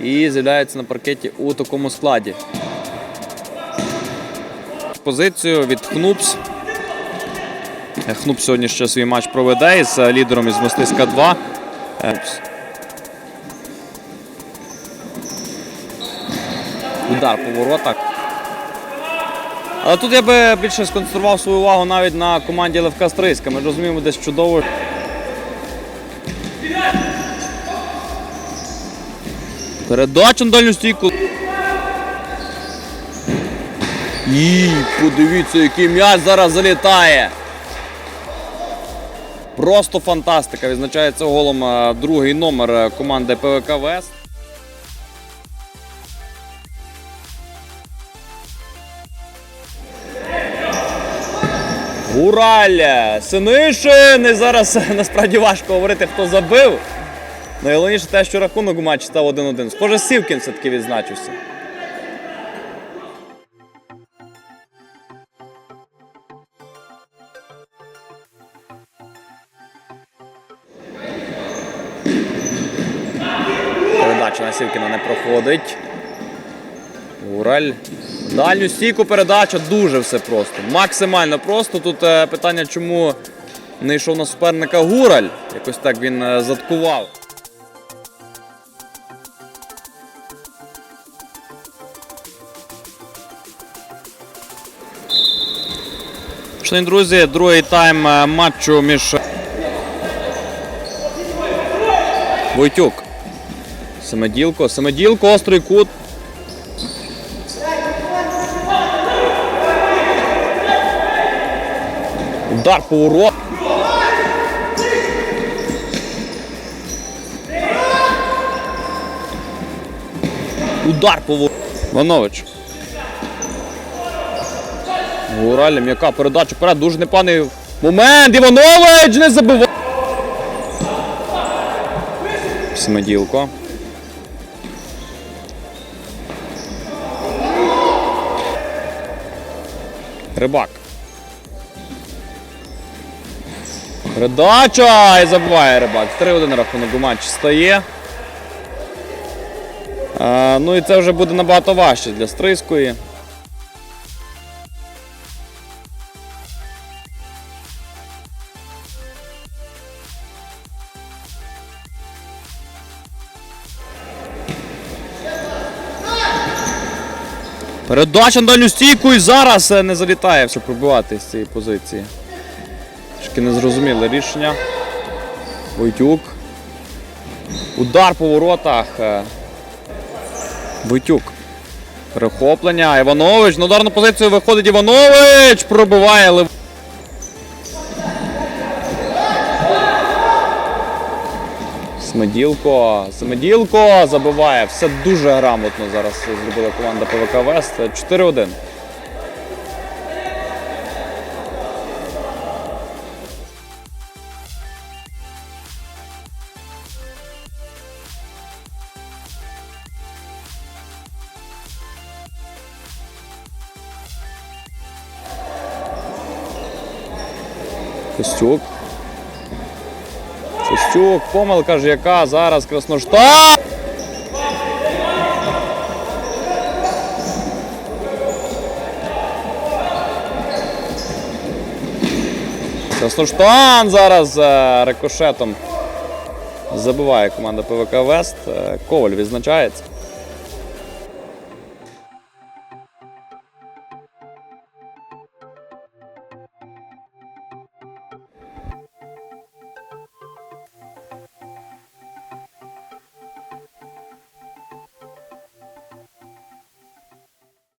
і з'являється на паркеті у такому складі. Позицію від Хнупс. Хнупс сьогодні ще свій матч проведе із е, лідером із Мостиська 2. Е, Хнупс. Удар по воротах. Але тут я би більше сконцентрував свою увагу навіть на команді Левка Стрийська. Ми розуміємо десь чудово. Передача на дальню стійку. І подивіться, який м'яч зараз залітає. Просто фантастика. Відзначається голом е, другий номер е, команди ПВК Вест. Ураль! Синишин! І зараз е, насправді важко говорити, хто забив. Найголовніше те, що рахунок у матчі став 1-1. Схоже, Сівкін все-таки відзначився. Передача на Сівкіна не проходить. Ураль. Дальню стійку передача дуже все просто. Максимально просто. Тут е, питання, чому не йшов на суперника Гураль. Якось так він е, заткував. Шановні друзі, другий тайм е, матчу між Войтюк. Семеділко. Семеділко, острий кут. Удар поворот. Удар поворот. Ванович. Гураль, м'яка передача вперед. Дуже непоганий момент. Іванович не забиває. Семеділко. Рибак. Передача! І забиває рибак. 3-1 рахунок у матчі стає. А, ну і це вже буде набагато важче для Стрийської. Передача на дальню стійку і зараз е, не залітає, щоб пробивати з цієї позиції. Трішки незрозуміле рішення. Войтюк. Удар по воротах. е. Войтюк. Перехоплення. Іванович. На ударну позицію виходить Іванович. Пробиває Лев. Смеділко. Смеділко забиває. Все дуже грамотно зараз зробила команда ПВК Вест. 4-1. Костюк. Костюк, помилка ж яка зараз Красноштаб. Красноштан зараз за рикошетом забиває команда ПВК Вест. Е, Коваль відзначається.